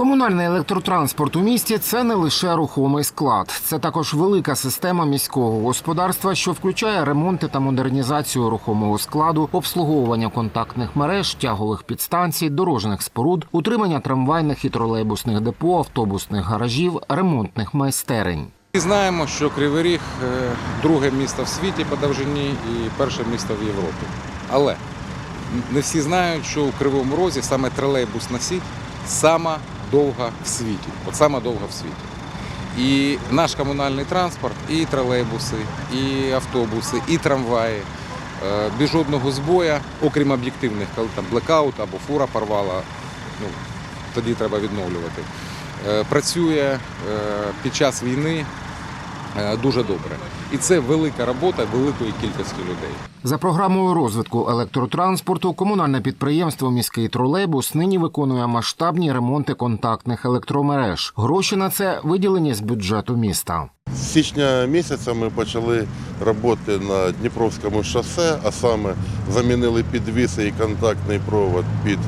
Комунальний електротранспорт у місті це не лише рухомий склад, це також велика система міського господарства, що включає ремонти та модернізацію рухомого складу, обслуговування контактних мереж, тягових підстанцій, дорожніх споруд, утримання трамвайних і тролейбусних депо, автобусних гаражів, ремонтних майстерень. І знаємо, що Кривий Ріг е, друге місто в світі по довжині і перше місто в Європі. Але не всі знають, що у Кривому Розі саме тролейбусна сіть сама довга в світі. От сама довга в світі. І наш комунальний транспорт, і тролейбуси, і автобуси, і трамваї е, без жодного збоя, окрім об'єктивних, коли там блекаут або фура порвала, ну, тоді треба відновлювати. Е, Працює е, під час війни дуже добре. І це велика робота великої кількості людей. За програмою розвитку електротранспорту комунальне підприємство Міський тролейбус нині виконує масштабні ремонти контактних електромереж. Гроші на це виділені з бюджету міста. З січня місяця ми почали роботи на Дніпровському шосе, а саме замінили підвіси і контактний провод під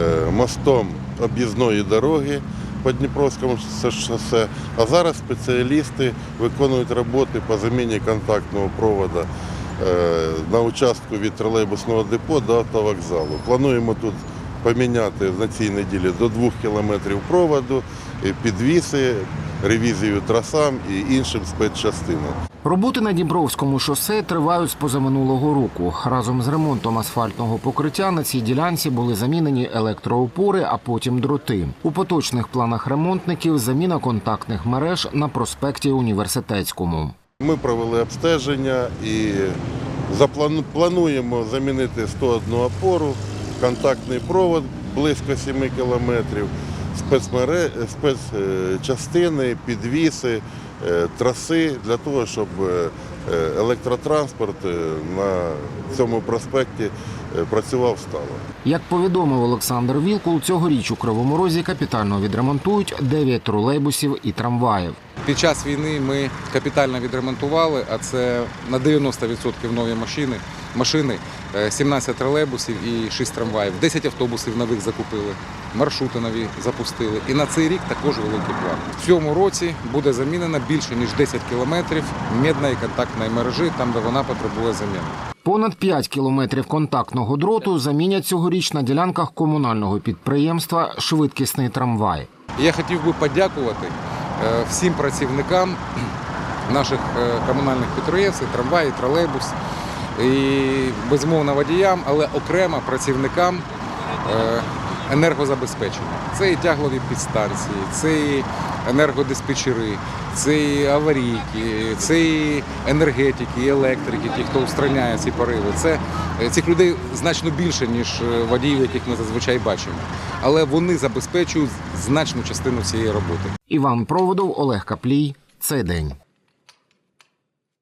е, мостом об'їзної дороги по Дніпровському шосе. А зараз спеціалісти виконують роботи по заміні контактного проводу е, на участку від тролейбусного депо до автовокзалу. Плануємо тут поміняти на цій неділі до 2 кілометрів проводу, підвіси, ревізію трасам і іншим спецчастинам. Роботи на Дніпровському шосе тривають з позаминулого року. Разом з ремонтом асфальтного покриття на цій ділянці були замінені електроопори, а потім дроти. У поточних планах ремонтників заміна контактних мереж на проспекті Університетському. Ми провели обстеження і плануємо замінити 101 опору, контактний провод близько 7 кілометрів, спецчастини, підвіси, е, траси для того, щоб е, е, електротранспорт на цьому проспекті працював стало. Як повідомив Олександр Вілкул, цьогоріч у Кривому Розі капітально відремонтують 9 тролейбусів і трамваїв. Під час війни ми капітально відремонтували, а це на 90% нові машини, машини, е, 17 тролейбусів і 6 трамваїв, 10 автобусів нових закупили, маршрути нові запустили. І на цей рік також великий план. В цьому році буде замінено більше ніж 10 кілометрів медної контактної мережі, там де вона потребує заміни. Понад 5 кілометрів контактного дроту замінять цьогоріч на ділянках комунального підприємства швидкісний трамвай. Я хотів би подякувати е, всім працівникам наших е, комунальних підприємств, і трамвай, і тролейбус, і безумовно водіям, але окремо працівникам е, енергозабезпечення. Це і тяглові підстанції, це і енергодиспетчери, це і аварійки, це і енергетики, і електрики, ті, хто устраняє ці пориви. Це е, цих людей значно більше, ніж е, водіїв, яких ми зазвичай бачимо. Але вони забезпечують значну частину цієї роботи. Іван Проводов, Олег Каплій. Цей день.